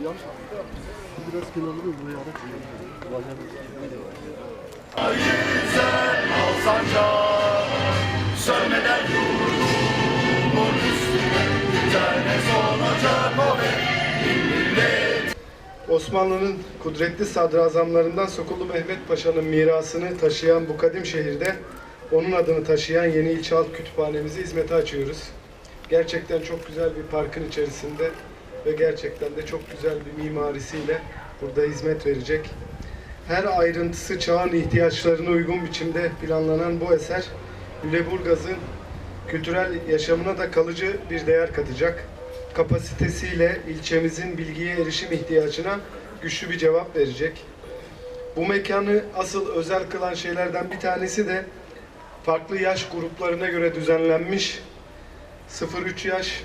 Biraz kenarlı mı buraya araç? Osmanlı'nın kudretli sadrazamlarından Sokullu Mehmet Paşa'nın mirasını taşıyan bu kadim şehirde onun adını taşıyan yeni ilçe halk kütüphanemizi hizmete açıyoruz. Gerçekten çok güzel bir parkın içerisinde ve gerçekten de çok güzel bir mimarisiyle burada hizmet verecek. Her ayrıntısı çağın ihtiyaçlarına uygun biçimde planlanan bu eser Lüleburgaz'ın kültürel yaşamına da kalıcı bir değer katacak. Kapasitesiyle ilçemizin bilgiye erişim ihtiyacına güçlü bir cevap verecek. Bu mekanı asıl özel kılan şeylerden bir tanesi de farklı yaş gruplarına göre düzenlenmiş 0-3 yaş,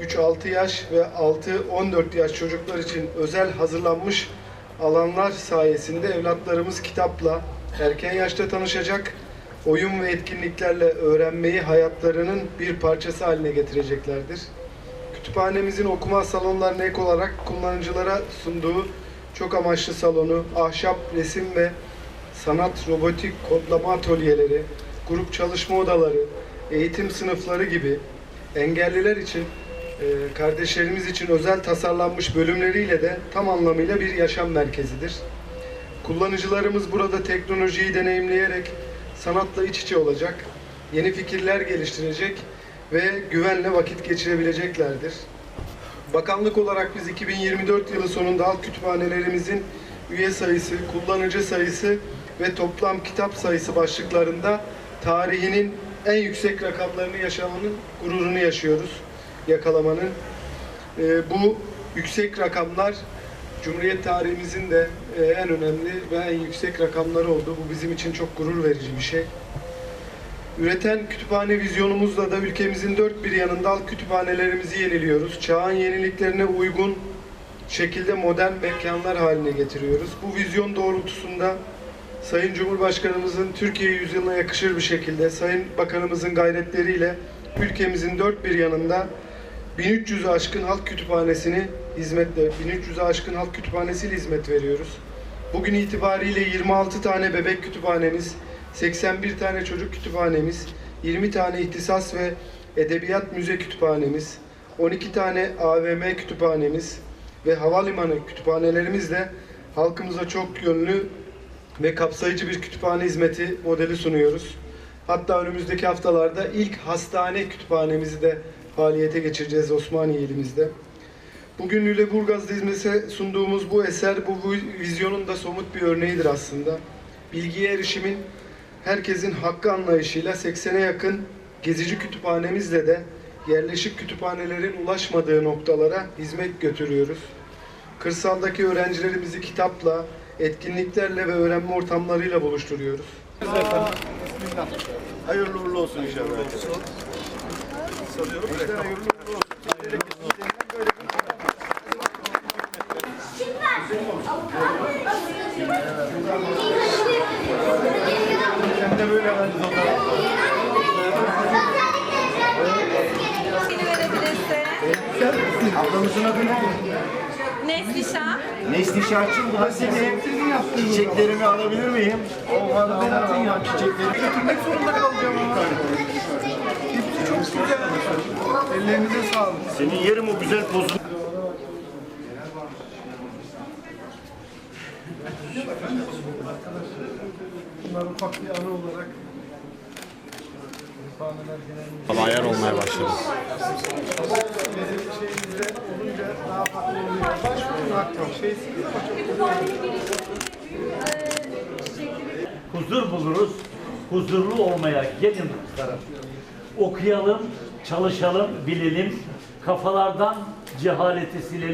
3-6 yaş ve 6-14 yaş çocuklar için özel hazırlanmış alanlar sayesinde evlatlarımız kitapla erken yaşta tanışacak, oyun ve etkinliklerle öğrenmeyi hayatlarının bir parçası haline getireceklerdir. Kütüphanemizin okuma salonlarına ek olarak kullanıcılara sunduğu çok amaçlı salonu, ahşap resim ve sanat, robotik kodlama atölyeleri, grup çalışma odaları, eğitim sınıfları gibi engelliler için, kardeşlerimiz için özel tasarlanmış bölümleriyle de tam anlamıyla bir yaşam merkezidir. Kullanıcılarımız burada teknolojiyi deneyimleyerek sanatla iç içe olacak, yeni fikirler geliştirecek ve güvenle vakit geçirebileceklerdir. Bakanlık olarak biz 2024 yılı sonunda halk kütüphanelerimizin üye sayısı, kullanıcı sayısı ve toplam kitap sayısı başlıklarında tarihinin en yüksek rakamlarını yaşamanın gururunu yaşıyoruz, yakalamanın. Ee, bu yüksek rakamlar Cumhuriyet tarihimizin de e, en önemli ve en yüksek rakamları oldu. Bu bizim için çok gurur verici bir şey. Üreten kütüphane vizyonumuzla da ülkemizin dört bir yanında halk kütüphanelerimizi yeniliyoruz. Çağın yeniliklerine uygun şekilde modern mekanlar haline getiriyoruz. Bu vizyon doğrultusunda Sayın Cumhurbaşkanımızın Türkiye yüzyılına yakışır bir şekilde Sayın Bakanımızın gayretleriyle ülkemizin dört bir yanında 1300'ü aşkın halk kütüphanesini hizmetle 1300'ü aşkın halk kütüphanesiyle hizmet veriyoruz. Bugün itibariyle 26 tane bebek kütüphanemiz, 81 tane çocuk kütüphanemiz, 20 tane ihtisas ve edebiyat müze kütüphanemiz, 12 tane AVM kütüphanemiz ve havalimanı kütüphanelerimizle halkımıza çok yönlü ve kapsayıcı bir kütüphane hizmeti modeli sunuyoruz. Hatta önümüzdeki haftalarda ilk hastane kütüphanemizi de faaliyete geçireceğiz Osmaniye ilimizde. Bugün Lüleburgaz'da hizmete sunduğumuz bu eser bu vizyonun da somut bir örneğidir aslında. Bilgiye erişimin herkesin hakkı anlayışıyla 80'e yakın gezici kütüphanemizle de yerleşik kütüphanelerin ulaşmadığı noktalara hizmet götürüyoruz. Kırsaldaki öğrencilerimizi kitapla, etkinliklerle ve öğrenme ortamlarıyla buluşturuyoruz. Hayırlı uğurlu olsun inşallah. Böyle Beni verebilirsin. Ablamızın adı ne? Neslişah. Neslişahçım bu da senin. Çiçeklerimi alabilir miyim? Olmadı ben atın ya çiçekleri. Götürmek zorunda kalacağım ama. Hepsi çok güzel. Ellerinize sağlık. Senin yerim o güzel pozun. Bunlar ufak bir anı olarak Ayar olmaya başladı. şeyimizde olunca daha farklı oluyor. Başvurun hakkı. Huzur buluruz. Huzurlu olmaya gelin kızlarım. Okuyalım, çalışalım, bilelim. Kafalardan cehaleti silelim.